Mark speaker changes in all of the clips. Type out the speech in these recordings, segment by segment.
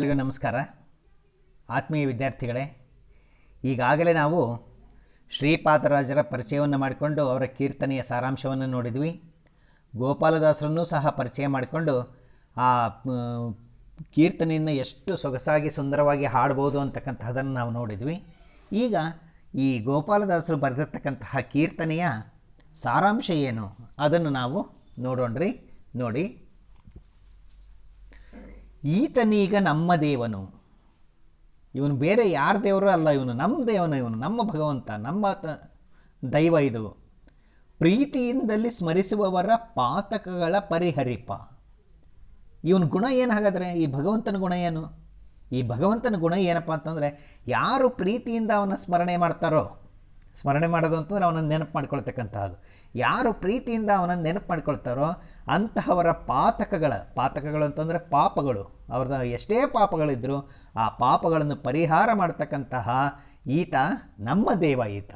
Speaker 1: ಎಲ್ರಿಗೂ ನಮಸ್ಕಾರ. ಆತ್ಮೀಯ ವಿದ್ಯಾರ್ಥಿಗಳೇ, ಈಗಾಗಲೇ ನಾವು ಶ್ರೀಪಾದರಾಜರ ಪರಿಚಯವನ್ನು ಮಾಡಿಕೊಂಡು ಅವರ ಕೀರ್ತನೆಯ ಸಾರಾಂಶವನ್ನು ನೋಡಿದ್ವಿ. ಗೋಪಾಲದಾಸರನ್ನೂ ಸಹ ಪರಿಚಯ ಮಾಡಿಕೊಂಡು ಆ ಕೀರ್ತನೆಯನ್ನು ಎಷ್ಟು ಸೊಗಸಾಗಿ ಸುಂದರವಾಗಿ ಹಾಡ್ಬೋದು ಅಂತಕ್ಕಂತಹದನ್ನು ನಾವು ನೋಡಿದ್ವಿ. ಈಗ ಈ ಗೋಪಾಲದಾಸರು ಬರೆದಿರ್ತಕ್ಕಂತಹ ಕೀರ್ತನೆಯ ಸಾರಾಂಶ ಏನು ಅದನ್ನು ನಾವು ನೋಡೋಣ್ರಿ. ನೋಡಿ. ಈತನೀಗ ನಮ್ಮ ದೇವನು. ಇವನು ಬೇರೆ ಯಾರ ದೇವರು ಅಲ್ಲ ಇವನು. ನಮ್ಮ ದೇವನು ಇವನು. ನಮ್ಮ ಭಗವಂತ, ನಮ್ಮ ದೈವ ಇದು. ಪ್ರೀತಿಯಿಂದಲೇ ಸ್ಮರಿಸುವವರ ಪಾತಕಗಳ ಪರಿಹರಿಪ. ಇವನ ಗುಣ ಏನು ಹಾಗಾದರೆ? ಈ ಭಗವಂತನ ಗುಣ ಏನು? ಈ ಭಗವಂತನ ಗುಣ ಏನಪ್ಪ ಅಂತಂದರೆ, ಯಾರು ಪ್ರೀತಿಯಿಂದ ಅವನ ಸ್ಮರಣೆ ಮಾಡ್ತಾರೋ ಸ್ಮರಣೆ ಮಾಡೋದು ಅಂತಂದರೆ ಅವನನ್ನು ನೆನಪು ಮಾಡ್ಕೊಳ್ತಕ್ಕಂಥದ್ದು ಯಾರು ಪ್ರೀತಿಯಿಂದ ಅವನನ್ನು ನೆನಪು ಮಾಡ್ಕೊಳ್ತಾರೋ ಅಂತಹವರ ಪಾತಕಗಳ, ಪಾತಕಗಳು ಅಂತಂದರೆ ಪಾಪಗಳು ಅವ್ರದ್ದು ಎಷ್ಟೇ ಪಾಪಗಳಿದ್ದರೂ ಆ ಪಾಪಗಳನ್ನು ಪರಿಹಾರ ಮಾಡತಕ್ಕಂತಹ ಈತ, ನಮ್ಮ ದೇವ ಈತ.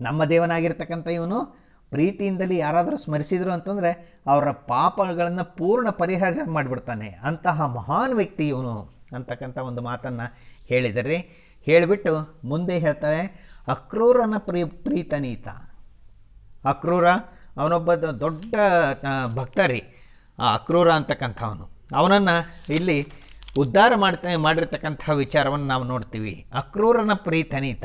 Speaker 1: ನಮ್ಮ ದೇವನಾಗಿರ್ತಕ್ಕಂಥ ಇವನು ಪ್ರೀತಿಯಿಂದಲೇ ಯಾರಾದರೂ ಸ್ಮರಿಸಿದರು ಅಂತಂದರೆ ಅವರ ಪಾಪಗಳನ್ನು ಪೂರ್ಣ ಪರಿಹಾರ ಮಾಡಿಬಿಡ್ತಾನೆ. ಅಂತಹ ಮಹಾನ್ ವ್ಯಕ್ತಿ ಇವನು ಅಂತಕ್ಕಂಥ ಒಂದು ಮಾತನ್ನು ಹೇಳಿದರೆ, ಹೇಳಿಬಿಟ್ಟು ಮುಂದೆ ಹೇಳ್ತಾರೆ ಅಕ್ರೂರನ ಪ್ರೀ, ಪ್ರೀತನೀತ. ಅಕ್ರೂರ, ಅವನೊಬ್ಬ ದೊಡ್ಡ ಭಕ್ತರಿ. ಆ, ಅಕ್ರೂರ ಅಂತಕ್ಕಂಥವನು. ಅವನನ್ನು ಇಲ್ಲಿ ಉದ್ಧಾರ ಮಾಡ್ತಾ, ಮಾಡಿರ್ತಕ್ಕಂಥ ವಿಚಾರವನ್ನು ನಾವು ನೋಡ್ತೀವಿ. ಅಕ್ರೂರನ ಪ್ರೀತನೀತ.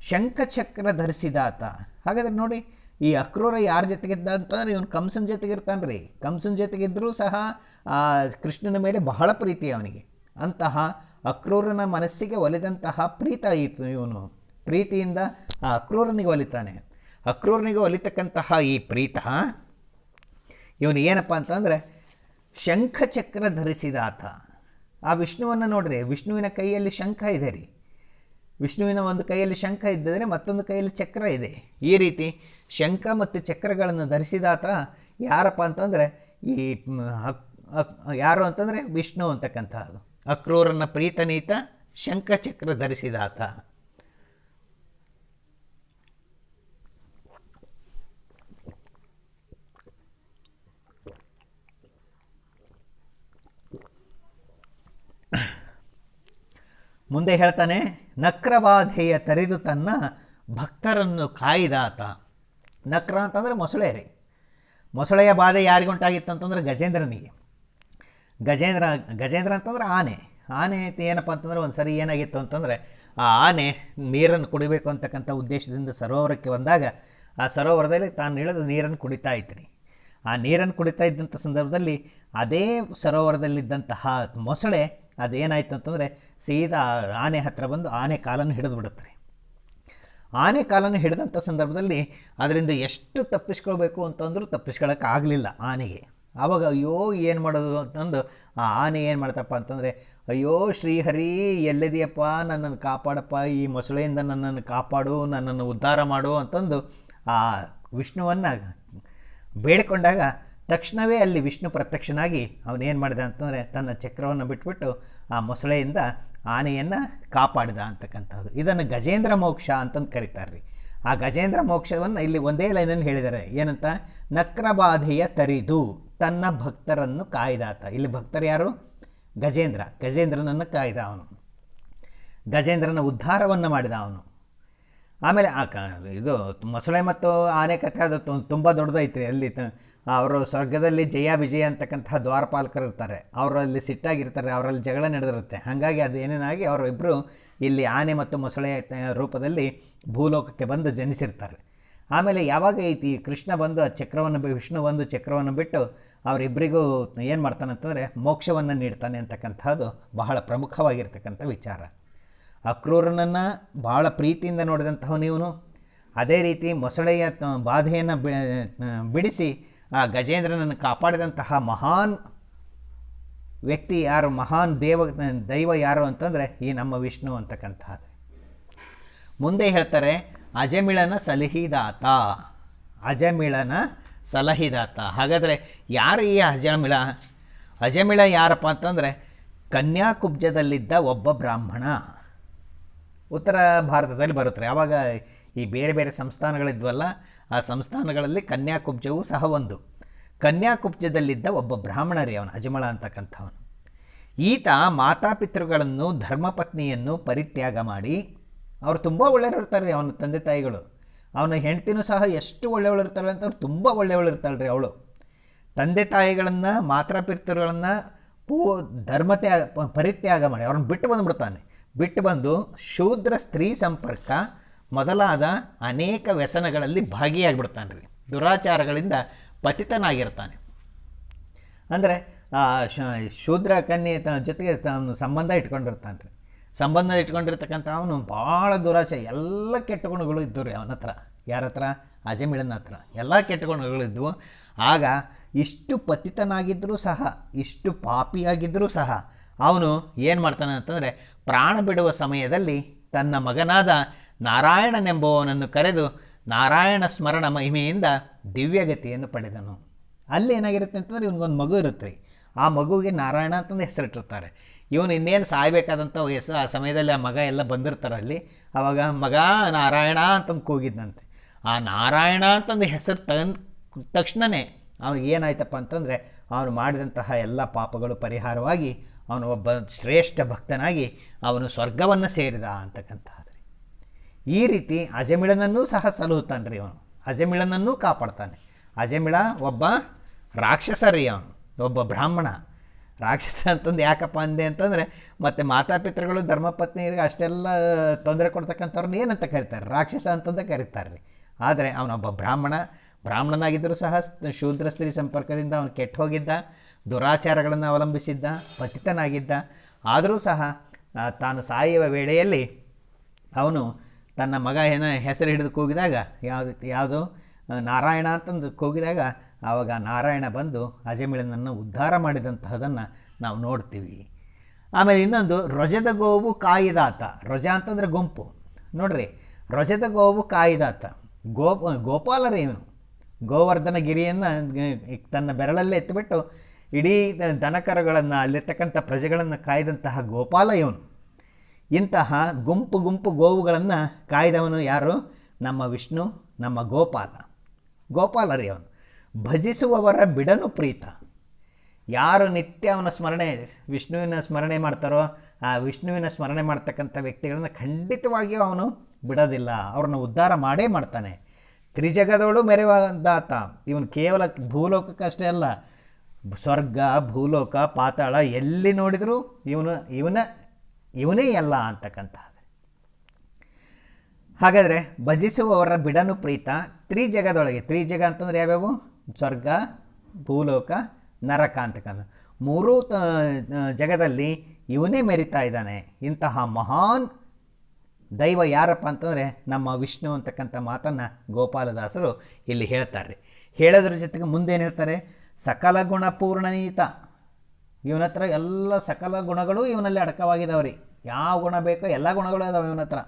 Speaker 1: ಶಂಖಚಕ್ರ ಧರಿಸಿದಾತ. ಹಾಗಾದ್ರೆ ನೋಡಿ, ಈ ಅಕ್ರೂರ ಯಾರ ಜೊತೆಗಿದ್ದ ಅಂತಂದ್ರೆ ಇವನು ಕಂಸನ ಜೊತೆಗಿರ್ತಾನೆ ರೀ. ಕಂಸನ ಜೊತೆಗಿದ್ದರೂ ಸಹ, ಆ, ಕೃಷ್ಣನ ಮೇಲೆ ಬಹಳ ಪ್ರೀತಿ ಅವನಿಗೆ. ಅಂತಹ ಅಕ್ರೂರನ ಮನಸ್ಸಿಗೆ ಒಲಿದಂತಹ ಪ್ರೀತ ಇತ್ತು ಇವನು. ಪ್ರೀತಿಯಿಂದ ಆ ಅಕ್ರೂರನಿಗೆ ಒಲಿತಾನೆ. ಅಕ್ರೂರನಿಗೆ ಒಲಿತಕ್ಕಂತಹ ಈ ಪ್ರೀತ, ಇವನು ಏನಪ್ಪ ಅಂತಂದರೆ ಶಂಖಚಕ್ರ ಧರಿಸಿದಾತ. ಆ ವಿಷ್ಣುವನ್ನು ನೋಡ್ರಿ, ವಿಷ್ಣುವಿನ ಕೈಯಲ್ಲಿ ಶಂಖ ಇದೆ ರೀ. ವಿಷ್ಣುವಿನ ಒಂದು ಕೈಯಲ್ಲಿ ಶಂಖ ಇದ್ದರೆ ಮತ್ತೊಂದು ಕೈಯಲ್ಲಿ ಚಕ್ರ ಇದೆ. ಈ ರೀತಿ ಶಂಖ ಮತ್ತು ಚಕ್ರಗಳನ್ನು ಧರಿಸಿದಾತ ಯಾರಪ್ಪ ಅಂತಂದರೆ ಈ ಯಾರು ಅಂತಂದರೆ ವಿಷ್ಣು ಅಂತಕ್ಕಂಥದ್ದು. ಅಕ್ರೂರನ ಪ್ರೀತನೀತ ಶಂಖಚಕ್ರ ಧರಿಸಿದಾತ. ಮುಂದೆ ಹೇಳ್ತಾನೆ, ನಕ್ರಬಾಧೆಯ ತರಿದು ತನ್ನ ಭಕ್ತರನ್ನು ಕಾಯ್ದಾತ. ನಕ್ರ ಅಂತಂದರೆ ಮೊಸಳೆ ರೀ. ಮೊಸಳೆಯ ಬಾಧೆ ಯಾರಿಗುಂಟಾಗಿತ್ತು ಅಂತಂದ್ರೆ ಗಜೇಂದ್ರನಿಗೆ. ಗಜೇಂದ್ರ ಗಜೇಂದ್ರ ಅಂತಂದ್ರೆ ಆನೆ. ಆನೆ ಏನಪ್ಪ ಅಂತಂದ್ರೆ ಒಂದು ಸರಿ ಏನಾಗಿತ್ತು ಅಂತಂದರೆ ಆ ಆನೆ ನೀರನ್ನು ಕುಡಿಬೇಕು ಅಂತಕ್ಕಂಥ ಉದ್ದೇಶದಿಂದ ಸರೋವರಕ್ಕೆ ಬಂದಾಗ ಆ ಸರೋವರದಲ್ಲಿ ತಾನು ಇಳಿದು ನೀರನ್ನು ಕುಡಿತಾ ಇತ್ತು ಆ ನೀರನ್ನು ಕುಡಿತಾ ಇದ್ದಂಥ ಸಂದರ್ಭದಲ್ಲಿ ಅದೇ ಸರೋವರದಲ್ಲಿದ್ದಂತಹ ಮೊಸಳೆ ಅದೇನಾಯಿತು ಅಂತಂದರೆ ಸೀದಾ ಆನೆ ಹತ್ತಿರ ಬಂದು ಆನೆ ಕಾಲನ್ನು ಹಿಡಿದು ಬಿಡುತ್ತೆ ಆನೆ ಕಾಲನ್ನು ಹಿಡಿದಂಥ ಸಂದರ್ಭದಲ್ಲಿ ಅದರಿಂದ ಎಷ್ಟು ತಪ್ಪಿಸ್ಕೊಳ್ಬೇಕು ಅಂತಂದರೂ ತಪ್ಪಿಸ್ಕೊಳ್ಳೋಕೆ ಆಗಲಿಲ್ಲ ಆನೆಗೆ. ಆವಾಗ ಅಯ್ಯೋ ಏನು ಮಾಡೋದು ಅಂತಂದು ಆ ಆನೆ ಏನು ಮಾಡ್ತಪ್ಪ ಅಂತಂದರೆ, ಅಯ್ಯೋ ಶ್ರೀಹರಿ ಎಲ್ಲಿದೆಯಪ್ಪ ನನ್ನನ್ನು ಕಾಪಾಡಪ್ಪ. ಈ ಮೊಸಳೆಯಿಂದ ನನ್ನನ್ನು ಕಾಪಾಡು. ನನ್ನನ್ನು ಉದ್ಧಾರ ಮಾಡು. ಅಂತಂದು ಆ ವಿಷ್ಣುವನ್ನು ಬೇಡಿಕೊಂಡಾಗ ತಕ್ಷಣವೇ ಅಲ್ಲಿ ವಿಷ್ಣು ಪ್ರತ್ಯಕ್ಷನಾಗಿ ಅವನೇನು ಮಾಡಿದ ಅಂತಂದರೆ ತನ್ನ ಚಕ್ರವನ್ನು ಬಿಟ್ಬಿಟ್ಟು ಆ ಮೊಸಳೆಯಿಂದ ಆನೆಯನ್ನು ಕಾಪಾಡಿದ ಅಂತಕ್ಕಂಥದ್ದು. ಇದನ್ನು ಗಜೇಂದ್ರ ಮೋಕ್ಷ ಅಂತಂದು ಕರೀತಾರೆ ರೀ ಆ ಗಜೇಂದ್ರ ಮೋಕ್ಷವನ್ನು ಇಲ್ಲಿ ಒಂದೇ ಲೈನಲ್ಲಿ ಹೇಳಿದ್ದಾರೆ ಏನಂತ? ನಕ್ರಬಾಧೆಯ ತರಿದು ತನ್ನ ಭಕ್ತರನ್ನು ಕಾಯ್ದಾತ. ಇಲ್ಲಿ ಭಕ್ತರು ಯಾರು? ಗಜೇಂದ್ರ. ಗಜೇಂದ್ರನನ್ನು ಕಾಯ್ದ ಅವನು. ಗಜೇಂದ್ರನ ಉದ್ಧಾರವನ್ನು ಮಾಡಿದ ಅವನು. ಆಮೇಲೆ ಆ ಕ ಇದು ಮೊಸಳೆ ಮತ್ತು ಆನೆ ಕಥೆ ಅದು ತುಂಬ ದೊಡ್ಡದೈತೆ ಅಲ್ಲಿ ಅವರು ಸ್ವರ್ಗದಲ್ಲಿ ಜಯ ವಿಜಯ ಅಂತಕ್ಕಂತಹ ದ್ವಾರಪಾಲಕರು ಇರ್ತಾರೆ. ಅವರಲ್ಲಿ ಸಿಟ್ಟಾಗಿರ್ತಾರೆ, ಅವರಲ್ಲಿ ಜಗಳ ನಡೆದಿರುತ್ತೆ. ಹಾಗಾಗಿ ಅದು ಏನೇನಾಗಿ ಅವರಿಬ್ಬರು ಇಲ್ಲಿ ಆನೆ ಮತ್ತು ಮೊಸಳೆ ರೂಪದಲ್ಲಿ ಭೂಲೋಕಕ್ಕೆ ಬಂದು ಜನಿಸಿರ್ತಾರೆ. ಆಮೇಲೆ ಯಾವಾಗ ಐತಿ ಕೃಷ್ಣ ಬಂದು ಆ ಚಕ್ರವನ್ನು ವಿಷ್ಣು ಬಂದು ಚಕ್ರವನ್ನು ಬಿಟ್ಟು ಅವರಿಬ್ಬರಿಗೂ ಏನು ಮಾಡ್ತಾನೆ ಅಂತಂದರೆ ಮೋಕ್ಷವನ್ನು ನೀಡ್ತಾನೆ ಅಂತಕ್ಕಂಥದ್ದು ಬಹಳ ಪ್ರಮುಖವಾಗಿರ್ತಕ್ಕಂಥ ವಿಚಾರ. ಅಕ್ರೂರನನ್ನು ಭಾಳ ಪ್ರೀತಿಯಿಂದ ನೋಡಿದಂಥವನು ಇವನು. ಅದೇ ರೀತಿ ಮೊಸಳೆಯ ಬಾಧೆಯನ್ನು ಬಿಡಿಸಿ ಆ ಗಜೇಂದ್ರನನ್ನು ಕಾಪಾಡಿದಂತಹ ಮಹಾನ್ ವ್ಯಕ್ತಿ ಯಾರು? ಮಹಾನ್ ದೇವ, ದೈವ ಯಾರು ಅಂತಂದರೆ ಈ ನಮ್ಮ ವಿಷ್ಣು ಅಂತಕ್ಕಂಥದ್ದು ಮುಂದೆ ಹೇಳ್ತಾರೆ, ಅಜಮಿಳನ ಸಲಹಿದಾತ. ಅಜಮಿಳನ ಸಲಹಿದಾತ. ಹಾಗಾದರೆ ಯಾರು ಈ ಅಜಮಿಳ? ಅಜಮಿಳ ಯಾರಪ್ಪ ಅಂತಂದರೆ ಕನ್ಯಾಕುಬ್ಜದಲ್ಲಿದ್ದ ಒಬ್ಬ ಬ್ರಾಹ್ಮಣ. ಉತ್ತರ ಭಾರತದಲ್ಲಿ ಬರುತ್ತಾರೆ. ಆವಾಗ ಈ ಬೇರೆ ಬೇರೆ ಸಂಸ್ಥಾನಗಳಿದ್ವಲ್ಲ, ಆ ಸಂಸ್ಥಾನಗಳಲ್ಲಿ ಕನ್ಯಾಕುಬ್ಜವೂ ಸಹ ಒಂದು. ಕನ್ಯಾಕುಬ್ಜದಲ್ಲಿದ್ದ ಒಬ್ಬ ಬ್ರಾಹ್ಮಣರೇ ಅವನು, ಅಜಮಳ ಅಂತಕ್ಕಂಥವನು. ಈತ ಮಾತಾಪಿತೃಗಳನ್ನು, ಧರ್ಮಪತ್ನಿಯನ್ನು ಪರಿತ್ಯಾಗ ಮಾಡಿ, ಅವರು ತುಂಬ ಒಳ್ಳೆಯವರು ಇರ್ತಾರೆ ರೀ ಅವನ ತಂದೆ ತಾಯಿಗಳು. ಅವನ ಹೆಂಡ್ತಿನೂ ಸಹ ಎಷ್ಟು ಒಳ್ಳೆಯವಳು ಇರ್ತಾಳೆ ಅಂತ ಅವ್ರು ತುಂಬ ಒಳ್ಳೆಯವಳು ಇರ್ತಾಳೆ ರೀ ಅವಳು. ತಂದೆ ತಾಯಿಗಳನ್ನು, ಮಾತಾಪಿತೃಗಳನ್ನು ಪೂ ಧರ್ಮತ್ಯಾಗ, ಪರಿತ್ಯಾಗ ಮಾಡಿ, ಅವ್ರನ್ನ ಬಿಟ್ಟು ಬಂದುಬಿಡ್ತಾನೆ. ಬಿಟ್ಟು ಬಂದು ಶೂದ್ರ ಸ್ತ್ರೀ ಸಂಪರ್ಕ ಮೊದಲಾದ ಅನೇಕ ವ್ಯಸನಗಳಲ್ಲಿ ಭಾಗಿಯಾಗಿಬಿಡ್ತಾನೆ ರೀ ದುರಾಚಾರಗಳಿಂದ ಪತಿತನಾಗಿರ್ತಾನೆ. ಅಂದರೆ ಶೂದ್ರ ಕನ್ಯೆ ತ, ಜೊತೆಗೆ ತಾನು ಸಂಬಂಧ ಇಟ್ಕೊಂಡಿರ್ತಾನೆ ರೀ ಸಂಬಂಧ ಇಟ್ಕೊಂಡಿರ್ತಕ್ಕಂಥ ಅವನು ಭಾಳ ದುರಾಚಾರ ಎಲ್ಲ ಕೆಟ್ಟ ಗುಣಗಳು ಇದ್ದವು ರೀ ಅವನ ಹತ್ರ. ಯಾರ ಹತ್ರ? ಅಜಮಿಳನ ಹತ್ರ. ಎಲ್ಲ ಕೆಟ್ಟ ಗುಣಗಳಿದ್ವು ಆಗ ಇಷ್ಟು ಪತಿತನಾಗಿದ್ದರೂ ಸಹ, ಇಷ್ಟು ಪಾಪಿಯಾಗಿದ್ದರೂ ಸಹ ಅವನು ಏನು ಮಾಡ್ತಾನೆ ಅಂತಂದರೆ, ಪ್ರಾಣ ಬಿಡುವ ಸಮಯದಲ್ಲಿ ತನ್ನ ಮಗನಾದ ನಾರಾಯಣನೆಂಬುವವನನ್ನು ಕರೆದು ನಾರಾಯಣ ಸ್ಮರಣ ಮಹಿಮೆಯಿಂದ ದಿವ್ಯಗತಿಯನ್ನು ಪಡೆದನು. ಅಲ್ಲಿ ಏನಾಗಿರುತ್ತೆ ಅಂತಂದ್ರೆ, ಇವನಿಗೊಂದು ಮಗು ಇರುತ್ತೆ ರೀ. ಆ ಮಗುವಿಗೆ ನಾರಾಯಣ ಅಂತಂದು ಹೆಸರಿಟ್ಟಿರ್ತಾರೆ. ಇವನು ಇನ್ನೇನು ಸಾಯಬೇಕಾದಂಥ ವಯಸ್ಸು, ಆ ಸಮಯದಲ್ಲಿ ಆ ಮಗ ಎಲ್ಲ ಬಂದಿರ್ತಾರೆ ಅಲ್ಲಿ. ಆವಾಗ ಮಗ ನಾರಾಯಣ ಅಂತಂದು ಕೂಗಿದ್ದಂತೆ ಆ ನಾರಾಯಣ ಅಂತಂದು ಹೆಸರು ತಗೊಂಡ ತಕ್ಷಣವೇ ಅವನಿಗೆ ಏನಾಯ್ತಪ್ಪ ಅಂತಂದರೆ, ಅವನು ಮಾಡಿದಂತಹ ಎಲ್ಲ ಪಾಪಗಳು ಪರಿಹಾರವಾಗಿ ಅವನು ಒಬ್ಬ ಶ್ರೇಷ್ಠ ಭಕ್ತನಾಗಿ ಅವನು ಸ್ವರ್ಗವನ್ನು ಸೇರಿದ ಅಂತಕ್ಕಂಥದ್ದು ಈ ರೀತಿ ಅಜಮಿಳನನ್ನೂ ಸಹ ಸಲಹುತ್ತಾನೆ ರೀ ಅವನು. ಅಜಮಿಳನನ್ನೂ ಕಾಪಾಡ್ತಾನೆ. ಅಜಮಿಳ ಒಬ್ಬ ರಾಕ್ಷಸ ರೀ ಅವನು. ಒಬ್ಬ ಬ್ರಾಹ್ಮಣ. ರಾಕ್ಷಸ ಅಂತಂದು ಯಾಕಪ್ಪ ಅಂದೆ ಅಂತಂದರೆ, ಮತ್ತು ಮಾತಾಪಿತೃಗಳು, ಧರ್ಮಪತ್ನಿಯರಿಗೆ ಅಷ್ಟೆಲ್ಲ ತೊಂದರೆ ಕೊಡ್ತಕ್ಕಂಥವ್ರನ್ನ ಏನಂತ ಕರೀತಾರೆ? ರಾಕ್ಷಸ ಅಂತಂದು ಕರೀತಾರೆ ರೀ. ಆದರೆ ಅವನೊಬ್ಬ ಬ್ರಾಹ್ಮಣ ಬ್ರಾಹ್ಮಣನಾಗಿದ್ದರೂ ಸಹ ಶೂದ್ರ ಸ್ತ್ರೀ ಸಂಪರ್ಕದಿಂದ ಅವನು ಕೆಟ್ಟು ಹೋಗಿದ್ದ ದುರಾಚಾರಗಳನ್ನು ಅವಲಂಬಿಸಿದ್ದ, ಪತಿತನಾಗಿದ್ದ. ಆದರೂ ಸಹ ತಾನು ಸಾಯುವ ವೇಳೆಯಲ್ಲಿ ಅವನು ತನ್ನ ಮಗ ಏನ ಹೆಸರು ಹಿಡಿದು ಕೂಗಿದಾಗ, ಯಾವುದು ಯಾವುದು ನಾರಾಯಣ ಅಂತಂದು ಕೂಗಿದಾಗ, ಆವಾಗ ನಾರಾಯಣ ಬಂದು ಅಜಮಿಳನನ್ನು ಉದ್ಧಾರ ಮಾಡಿದಂತಹದನ್ನು ನಾವು ನೋಡ್ತೀವಿ. ಆಮೇಲೆ ಇನ್ನೊಂದು, ರೊಜದ ಗೋವು ಕಾಯಿದಾತ. ರೊಜ ಅಂತಂದರೆ ಗುಂಪು. ನೋಡ್ರಿ, ರೊಜದ ಗೋವು ಕಾಯಿದಾತ. ಗೋ ಗೋಪಾಲರೇನು ಗೋವರ್ಧನ ಗಿರಿಯನ್ನು ತನ್ನ ಬೆರಳಲ್ಲೇ ಎತ್ತಿಬಿಟ್ಟು ಇಡೀ ದನಕರಗಳನ್ನು, ಅಲ್ಲಿರ್ತಕ್ಕಂಥ ಪ್ರಜೆಗಳನ್ನು ಕಾಯ್ದಂತಹ ಗೋಪಾಲ ಇವನು. ಇಂತಹ ಗುಂಪು ಗುಂಪು ಗೋವುಗಳನ್ನು ಕಾಯ್ದವನು ಯಾರು? ನಮ್ಮ ವಿಷ್ಣು, ನಮ್ಮ ಗೋಪಾಲ. ಗೋಪಾಲರಿ ಅವನು. ಭಜಿಸುವವರ ಬಿಡನು ಪ್ರೀತ. ಯಾರು ನಿತ್ಯ ಅವನ ಸ್ಮರಣೆ, ವಿಷ್ಣುವಿನ ಸ್ಮರಣೆ ಮಾಡ್ತಾರೋ, ಆ ವಿಷ್ಣುವಿನ ಸ್ಮರಣೆ ಮಾಡ್ತಕ್ಕಂಥ ವ್ಯಕ್ತಿಗಳನ್ನು ಖಂಡಿತವಾಗಿಯೂ ಅವನು ಬಿಡೋದಿಲ್ಲ. ಅವ್ರನ್ನ ಉದ್ಧಾರ ಮಾಡೇ ಮಾಡ್ತಾನೆ. ತ್ರಿಜಗದೋಳು ಮೆರೆವಾದಾತ. ಇವನು ಕೇವಲ ಭೂಲೋಕಕ್ಕಷ್ಟೇ ಅಲ್ಲ ಸ್ವರ್ಗ, ಭೂಲೋಕ, ಪಾತಾಳ ಎಲ್ಲಿ ನೋಡಿದರೂ ಇವನು, ಇವನ, ಇವನೇ ಎಲ್ಲ ಅಂತಕ್ಕಂತಹ ಹಾಗಾದರೆ ಭಜಿಸುವವರ ಬಿಡನು ಪ್ರೀತ ತ್ರಿಜಗದೊಳಗೆ, ತ್ರಿಜಗ ಅಂತಂದ್ರೆ ಯಾವ್ಯಾವು? ಸ್ವರ್ಗ, ಭೂಲೋಕ, ನರಕ ಅಂತಕ್ಕಂಥ. ಮೂರೂ ಜಗದಲ್ಲಿ ಇವನೇ ಮೆರಿತಾ ಇದ್ದಾನೆ. ಇಂತಹ ಮಹಾನ್ ದೈವ ಯಾರಪ್ಪ ಅಂತಂದರೆ ನಮ್ಮ ವಿಷ್ಣು ಅಂತಕ್ಕಂಥ ಮಾತನ್ನು ಗೋಪಾಲದಾಸರು ಇಲ್ಲಿ ಹೇಳ್ತಾರೆ. ಹೇಳೋದ್ರ ಜೊತೆಗೆ ಮುಂದೇನು ಹೇಳ್ತಾರೆ ಸಕಲ ಗುಣ ಪೂರ್ಣನೀತ ಇವನ ಹತ್ರ ಎಲ್ಲ ಸಕಲ ಗುಣಗಳು ಇವನಲ್ಲಿ ಅಡಕವಾಗಿದಾವೆ ರೀ ಯಾವ ಗುಣ ಬೇಕೋ ಎಲ್ಲ ಗುಣಗಳು ಅದಾವೆ ಇವನ ಹತ್ರ.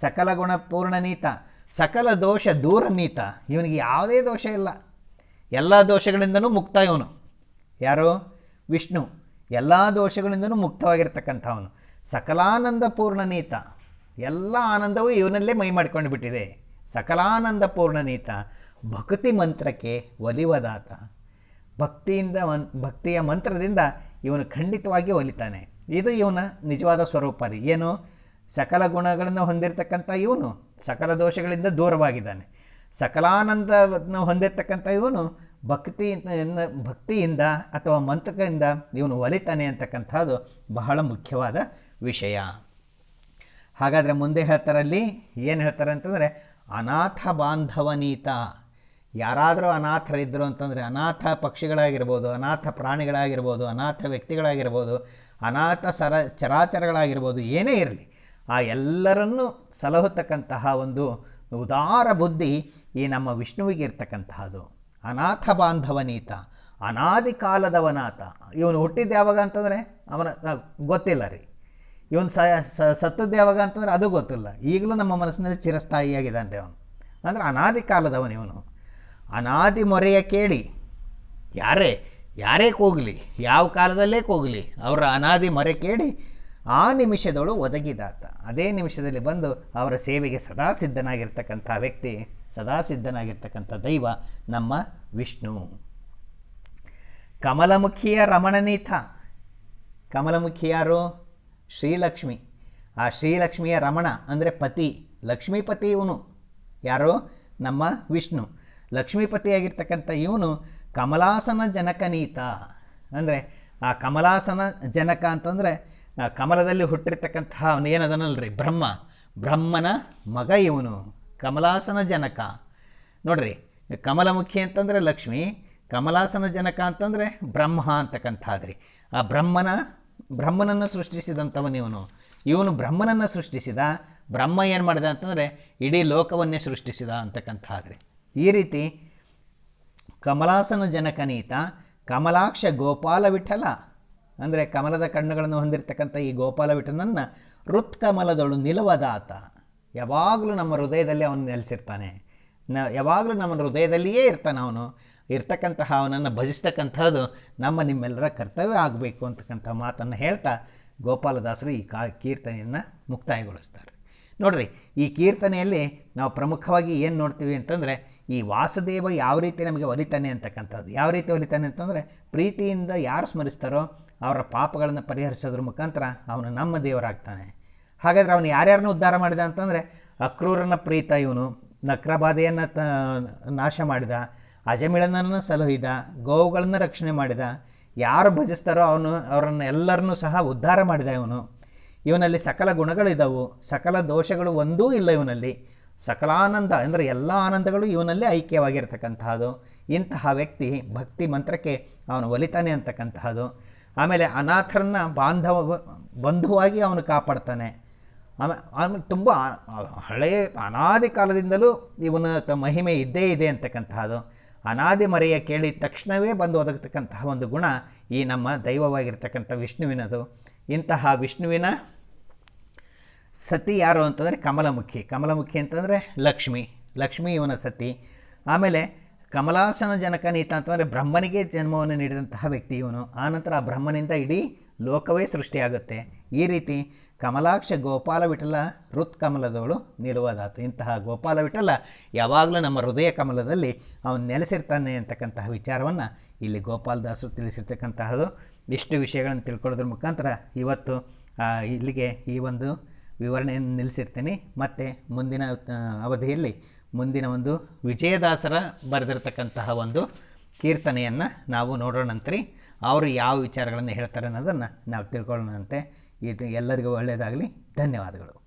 Speaker 1: ಸಕಲ ಗುಣ ಪೂರ್ಣನೀತ ಸಕಲ ದೋಷ ದೂರನೀತ ಇವನಿಗೆ ಯಾವುದೇ ದೋಷ ಇಲ್ಲ. ಎಲ್ಲ ದೋಷಗಳಿಂದನೂ ಮುಕ್ತ ಇವನು. ಯಾರು? ವಿಷ್ಣು. ಎಲ್ಲ ದೋಷಗಳಿಂದನೂ ಮುಕ್ತವಾಗಿರ್ತಕ್ಕಂಥವನು. ಸಕಲಾನಂದ ಪೂರ್ಣನೀತ ಎಲ್ಲ ಆನಂದವೂ ಇವನಲ್ಲೇ ಮೈ ಮಾಡ್ಕೊಂಡು ಬಿಟ್ಟಿದೆ. ಸಕಲಾನಂದ ಪೂರ್ಣನೀತ ಭಕ್ತಿ ಮಂತ್ರಕ್ಕೆ ಒಲಿವದಾತ ಭಕ್ತಿಯಿಂದ ಮನ್, ಭಕ್ತಿಯ ಮಂತ್ರದಿಂದ ಇವನು ಖಂಡಿತವಾಗಿ ಒಲಿತಾನೆ. ಇದು ಇವನ ನಿಜವಾದ ಸ್ವರೂಪ ರೀ. ಏನು? ಸಕಲ ಗುಣಗಳನ್ನು ಹೊಂದಿರತಕ್ಕಂಥ ಇವನು, ಸಕಲ ದೋಷಗಳಿಂದ ದೂರವಾಗಿದ್ದಾನೆ. ಸಕಲಾನಂದವನ್ನು ಹೊಂದಿರತಕ್ಕಂಥ ಇವನು ಭಕ್ತಿ ಭಕ್ತಿಯಿಂದ ಅಥವಾ ಮಂತ್ರಕದಿಂದ ಇವನು ಒಲಿತಾನೆ ಅಂತಕ್ಕಂಥದ್ದು ಬಹಳ ಮುಖ್ಯವಾದ ವಿಷಯ. ಹಾಗಾದರೆ ಮುಂದೆ ಹೇಳ್ತಾರಲ್ಲಿ ಏನು ಹೇಳ್ತಾರೆ ಅಂತಂದರೆ ಅನಾಥ ಬಾಂಧವನೀತ. ಯಾರಾದರೂ ಅನಾಥರಿದ್ದರು ಅಂತಂದರೆ ಅನಾಥ ಪಕ್ಷಿಗಳಾಗಿರ್ಬೋದು, ಅನಾಥ ಪ್ರಾಣಿಗಳಾಗಿರ್ಬೋದು, ಅನಾಥ ವ್ಯಕ್ತಿಗಳಾಗಿರ್ಬೋದು, ಅನಾಥ ಸರ ಚರಾಚರಗಳಾಗಿರ್ಬೋದು, ಏನೇ ಇರಲಿ, ಆ ಎಲ್ಲರನ್ನೂ ಸಲಹುತಕ್ಕಂತಹ ಒಂದು ಉದಾರ ಬುದ್ಧಿ ಈ ನಮ್ಮ ವಿಷ್ಣುವಿಗೆ ಇರ್ತಕ್ಕಂತಹದ್ದು. ಅನಾಥ ಬಾಂಧವನೀತ, ಅನಾದಿ ಕಾಲದವನಾಥ ಇವನು ಹುಟ್ಟಿದ್ದು ಯಾವಾಗ ಅಂತಂದರೆ ಅವನ ಗೊತ್ತಿಲ್ಲ ರೀ. ಇವನು ಸ, ಸತ್ತದ್ದು ಯಾವಾಗ ಅಂತಂದ್ರೆ ಅದು ಗೊತ್ತಿಲ್ಲ. ಈಗಲೂ ನಮ್ಮ ಮನಸ್ಸಿನಲ್ಲಿ ಚಿರಸ್ಥಾಯಿಯಾಗಿದ್ದಾನೆ ರೀ ಅವನು. ಅಂದರೆ ಅನಾದಿ ಕಾಲದವನು ಇವನು. ಅನಾದಿ ಮೊರೆಯ ಕೇಳಿ, ಯಾರೇ ಯಾರೇ ಕೂಗಲಿ, ಯಾವ ಕಾಲದಲ್ಲೇ ಕೂಗಲಿ, ಅವರ ಅನಾದಿ ಮೊರೆ ಕೇಳಿ ಆ ನಿಮಿಷದೊಳು ಒದಗಿದಾತ. ಅದೇ ನಿಮಿಷದಲ್ಲಿ ಬಂದು ಅವರ ಸೇವೆಗೆ ಸದಾ ಸಿದ್ಧನಾಗಿರ್ತಕ್ಕಂಥ ವ್ಯಕ್ತಿ, ಸದಾ ಸಿದ್ಧನಾಗಿರ್ತಕ್ಕಂಥ ದೈವ ನಮ್ಮ ವಿಷ್ಣು. ಕಮಲಮುಖಿಯ ರಮಣನೀಥ. ಕಮಲಮುಖಿ ಯಾರು? ಶ್ರೀಲಕ್ಷ್ಮಿ. ಆ ಶ್ರೀಲಕ್ಷ್ಮಿಯ ರಮಣ ಅಂದರೆ ಪತಿ, ಲಕ್ಷ್ಮೀಪತಿ ಇವನು. ಯಾರು? ನಮ್ಮ ವಿಷ್ಣು. ಲಕ್ಷ್ಮೀಪತಿಯಾಗಿರ್ತಕ್ಕಂಥ ಇವನು ಕಮಲಾಸನ ಜನಕನೀತ ಅಂದರೆ ಆ ಕಮಲಾಸನ ಜನಕ ಅಂತಂದರೆ ಕಮಲದಲ್ಲಿ ಹುಟ್ಟಿರ್ತಕ್ಕಂತಹ ಅವನೇನದನಲ್ರಿ ಬ್ರಹ್ಮ. ಬ್ರಹ್ಮನ ಮಗ ಇವನು. ಕಮಲಾಸನ ಜನಕ. ನೋಡ್ರಿ, ಕಮಲಮುಖಿ ಅಂತಂದರೆ ಲಕ್ಷ್ಮಿ, ಕಮಲಾಸನ ಜನಕ ಅಂತಂದರೆ ಬ್ರಹ್ಮ ಅಂತಕ್ಕಂಥದ್ರಿ. ಆ ಬ್ರಹ್ಮನ, ಬ್ರಹ್ಮನನ್ನು ಸೃಷ್ಟಿಸಿದಂಥವನು ಇವನು. ಇವನು ಬ್ರಹ್ಮನನ್ನು ಸೃಷ್ಟಿಸಿದ, ಬ್ರಹ್ಮ ಏನು ಮಾಡಿದ ಅಂತಂದರೆ ಇಡೀ ಲೋಕವನ್ನೇ ಸೃಷ್ಟಿಸಿದ ಅಂತಕ್ಕಂಥದ್ರಿ. ಈ ರೀತಿ ಕಮಲಾಸನ ಜನಕನೀತ ಕಮಲಾಕ್ಷ ಗೋಪಾಲ ವಿಠಲ. ಅಂದರೆ ಕಮಲದ ಕಣ್ಣುಗಳನ್ನು ಹೊಂದಿರತಕ್ಕಂಥ ಈ ಗೋಪಾಲ ವಿಠಲನನ್ನು ಹೃತ್ಕಮಲದೊಳು ನಿಲುವದಾತ. ಯಾವಾಗಲೂ ನಮ್ಮ ಹೃದಯದಲ್ಲಿ ಅವನು ನೆಲೆಸಿರ್ತಾನೆ. ನ, ಯಾವಾಗಲೂ ನಮ್ಮ ಹೃದಯದಲ್ಲಿಯೇ ಇರ್ತಾನೆ ಅವನು. ಇರ್ತಕ್ಕಂತಹ ಅವನನ್ನು ಭಜಿಸ್ತಕ್ಕಂಥದ್ದು ನಮ್ಮ ನಿಮ್ಮೆಲ್ಲರ ಕರ್ತವ್ಯ ಆಗಬೇಕು ಅಂತಕ್ಕಂಥ ಮಾತನ್ನು ಹೇಳ್ತಾ ಗೋಪಾಲದಾಸರು ಈ ಕಾ, ಕೀರ್ತನೆಯನ್ನು ಮುಕ್ತಾಯಗೊಳಿಸ್ತಾರೆ. ನೋಡ್ರಿ, ಈ ಕೀರ್ತನೆಯಲ್ಲಿ ನಾವು ಪ್ರಮುಖವಾಗಿ ಏನು ನೋಡ್ತೀವಿ ಅಂತಂದರೆ ಈ ವಾಸುದೇವ ಯಾವ ರೀತಿ ನಮಗೆ ಒಲಿತಾನೆ ಅಂತಕ್ಕಂಥದ್ದು, ಯಾವ ರೀತಿ ಒಲಿತಾನೆ ಅಂತಂದರೆ ಪ್ರೀತಿಯಿಂದ ಯಾರು ಸ್ಮರಿಸ್ತಾರೋ ಅವರ ಪಾಪಗಳನ್ನು ಪರಿಹರಿಸೋದ್ರ ಮುಖಾಂತರ ಅವನು ನಮ್ಮ ದೇವರಾಗ್ತಾನೆ. ಹಾಗಾದರೆ ಅವನು ಯಾರ್ಯಾರನ್ನು ಉದ್ಧಾರ ಮಾಡಿದ ಅಂತಂದರೆ ಅಕ್ರೂರನ ಪ್ರೀತ ಇವನು, ನಕ್ರಬಾಧೆಯನ್ನು ತ, ನಾಶ ಮಾಡಿದ, ಅಜಮಿಳನನ್ನು ಸಲಹಿದ, ಗೋವುಗಳನ್ನು ರಕ್ಷಣೆ ಮಾಡಿದ, ಯಾರು ಭಜಿಸ್ತಾರೋ ಅವನು, ಅವರನ್ನು ಎಲ್ಲರನ್ನೂ ಸಹ ಉದ್ಧಾರ ಮಾಡಿದ ಇವನು. ಇವನಲ್ಲಿ ಸಕಲ ಗುಣಗಳಿದ್ದಾವು ಸಕಲ ದೋಷಗಳು ಒಂದೂ ಇಲ್ಲ ಇವನಲ್ಲಿ. ಸಕಲಾನಂದ ಅಂದರೆ ಎಲ್ಲ ಆನಂದಗಳು ಇವನಲ್ಲೇ ಐಕ್ಯವಾಗಿರ್ತಕ್ಕಂತಹದ್ದು ಇಂತಹ ವ್ಯಕ್ತಿ ಭಕ್ತಿ ಮಂತ್ರಕ್ಕೆ ಅವನು ಒಲಿತಾನೆ ಅಂತಕ್ಕಂತಹದ್ದು ಆಮೇಲೆ ಅನಾಥರನ್ನ ಬಾಂಧವ ಬಂಧುವಾಗಿ ಅವನು ಕಾಪಾಡ್ತಾನೆ. ಆಮೇಲೆ ಆಮೇಲೆ ತುಂಬ ಹಳೆಯ ಅನಾದಿ ಕಾಲದಿಂದಲೂ ಇವನ ಮಹಿಮೆ ಇದ್ದೇ ಇದೆ ಅಂತಕ್ಕಂತಹದ್ದು ಅನಾದಿ ಮರೆಯ ಕೇಳಿದ ತಕ್ಷಣವೇ ಬಂದು ಒದಗತಕ್ಕಂತಹ ಒಂದು ಗುಣ ಈ ನಮ್ಮ ದೈವವಾಗಿರ್ತಕ್ಕಂಥ ವಿಷ್ಣುವಿನದು. ಇಂತಹ ವಿಷ್ಣುವಿನ ಸತಿ ಯಾರು ಅಂತಂದರೆ ಕಮಲಮುಖಿ. ಕಮಲಮುಖಿ ಅಂತಂದರೆ ಲಕ್ಷ್ಮಿ. ಲಕ್ಷ್ಮಿ ಇವನ ಸತಿ. ಆಮೇಲೆ ಕಮಲಾಸನ ಜನಕನೀತ ಅಂತಂದರೆ ಬ್ರಹ್ಮನಿಗೆ ಜನ್ಮವನ್ನು ನೀಡಿದಂತಹ ವ್ಯಕ್ತಿ ಇವನು. ಆನಂತರ ಆ ಬ್ರಹ್ಮನಿಂದ ಇಡೀ ಲೋಕವೇ ಸೃಷ್ಟಿಯಾಗುತ್ತೆ. ಈ ರೀತಿ ಕಮಲಾಕ್ಷ ಗೋಪಾಲ ವಿಠಲ ಹೃತ್ ಕಮಲದವಳು ನಿಲುವಾದಾತು. ಇಂತಹ ಗೋಪಾಲ ವಿಠಲ ಯಾವಾಗಲೂ ನಮ್ಮ ಹೃದಯ ಕಮಲದಲ್ಲಿ ಅವನು ನೆಲೆಸಿರ್ತಾನೆ ಅಂತಕ್ಕಂತಹ ವಿಚಾರವನ್ನು ಇಲ್ಲಿ ಗೋಪಾಲದಾಸರು ತಿಳಿಸಿರ್ತಕ್ಕಂತಹದು ಇಷ್ಟು ವಿಷಯಗಳನ್ನು ತಿಳ್ಕೊಳ್ಳೋದ್ರ ಮುಖಾಂತರ ಇವತ್ತು ಇಲ್ಲಿಗೆ ಈ ಒಂದು ವಿವರಣೆಯನ್ನು ನಿಲ್ಲಿಸಿರ್ತೀನಿ. ಮತ್ತು ಮುಂದಿನ ಅವಧಿಯಲ್ಲಿ ಮುಂದಿನ ಒಂದು ವಿಜಯದಾಸರ ಬರೆದಿರತಕ್ಕಂತಹ ಒಂದು ಕೀರ್ತನೆಯನ್ನು ನಾವು ನೋಡೋಣಂತ್ರಿ ಅವರು ಯಾವ ವಿಚಾರಗಳನ್ನು ಹೇಳ್ತಾರೆ ಅನ್ನೋದನ್ನು ನಾವು ತಿಳ್ಕೊಳ್ಳೋಣಂತೆ ಇದು ಎಲ್ಲರಿಗೂ ಒಳ್ಳೆಯದಾಗಲಿ. ಧನ್ಯವಾದಗಳು.